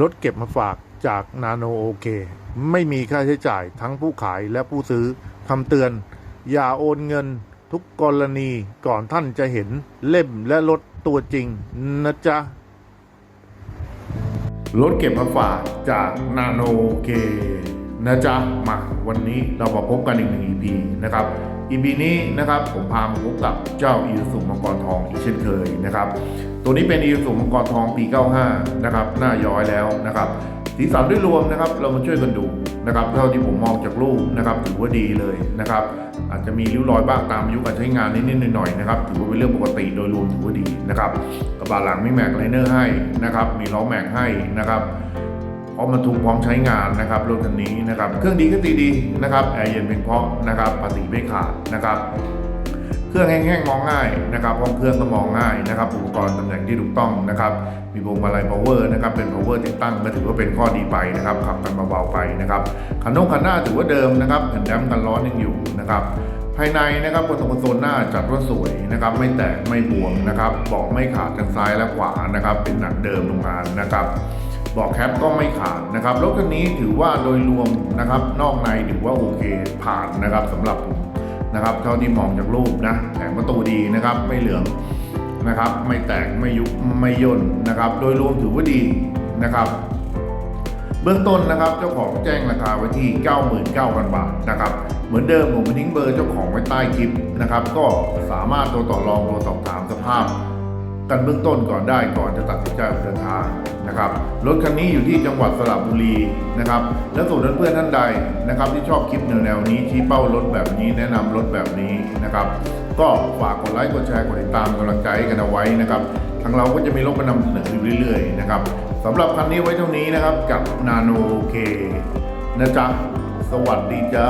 รถเก็บมาฝากจากนาโนโอเค ไม่มีค่าใช้จ่ายทั้งผู้ขายและผู้ซื้อคำเตือน อย่าโอนเงินทุกกรณีก่อนท่านจะเห็นเล่มและรถตัวจริงนะจ๊ะ รถเก็บมาฝากจากนาโนเคนะจ๊ะมาวันนี้เรามาพบกันอีกหนึ่ง EP นะครับ EP นี้นะครับผมพามาพบกับเจ้าอีสุมังกรทองอีกเช่นเคยนะครับ ตัวนี้เป็นอีสุมังกรทองปี 95 นะครับ หน้าย้อยแล้วนะครับสีสันด้วยรวมนะครับ เรามาช่วยกันดูนะครับ เท่าที่ผมมองจากรูปนะครับถือว่าดีเลยนะครับ อาจจะมีริ้วรอยบ้างตามอายุการใช้งานนิดๆหน่อยๆนะครับถือว่าเป็นเรื่องปกติโดยรวมถือว่าดีนะครับกระบะหลังมีแม็กไลเนอร์ให้นะครับ มีล้อแม็กให้นะครับ พร้อมบรรทุกพร้อมใช้งานนะครับรถคันนี้นะครับเครื่องดีก็ตีดีนะครับแอร์เย็นเพียงเพราะนะครับภาษีไม่ขาดนะครับเครื่องแห้งๆมองง่ายนะครับห้องเครื่องก็มองง่ายนะครับอุปกรณ์ตำแหน่งที่ถูกต้องนะครับ มีพวงมาลัย power นะครับ เป็น power ติดตั้งก็ถือว่าเป็นข้อดีไปนะครับ ขับกันเบาๆไปนะครับคันนงคันหน้าถือว่าเดิมนะครับแผ่นแดมกันร้อนยังอยู่นะครับ ภายในนะครับบนโซนหน้าจัดว่าสวยนะครับ ไม่แตกไม่บวมนะครับเบาะไม่ขาดทั้งซ้ายและขวานะครับ เป็นหนังเดิมโรงงานนะครับ บอกแคปก็ไม่ขาดนะครับรถคันนี้ถือว่าโดยรวมนะครับ นอกในถือว่าโอเคผ่านนะครับสำหรับผมนะครับเท่าที่มองจากรูปนะแผงประตูดีนะครับไม่เหลืองนะครับ ไม่แตกไม่ยุบไม่ย่นนะครับ โดยรวมถือว่าดีนะครับเบื้องต้นนะครับเจ้าของแจ้งราคาไว้ที่ 99,000 บาทนะครับเหมือนเดิมผมทิ้งเบอร์เจ้าของไว้ใต้คลิปนะครับก็สามารถโทรต่อรองโทรสอบถามสภาพ กันเบื้องต้นก่อนได้ก่อนจะตัดสินใจออกเดินทางนะครับรถคันนี้อยู่ที่จังหวัดสระบุรีนะครับแล้วส่วนเพื่อนท่านใดนะครับที่ชอบคลิปแนวๆนี้ชี้เป้ารถแบบนี้แนะนำรถแบบนี้นะครับก็ฝากกดไลค์กดแชร์กดติดตามกำลังใจกันเอาไว้นะครับทางเราก็จะมีรถมานำเสนออยู่เรื่อยๆนะครับสำหรับคันนี้ไว้เท่านี้นะครับกับนาโนเคนะจ๊ะสวัสดีจ้า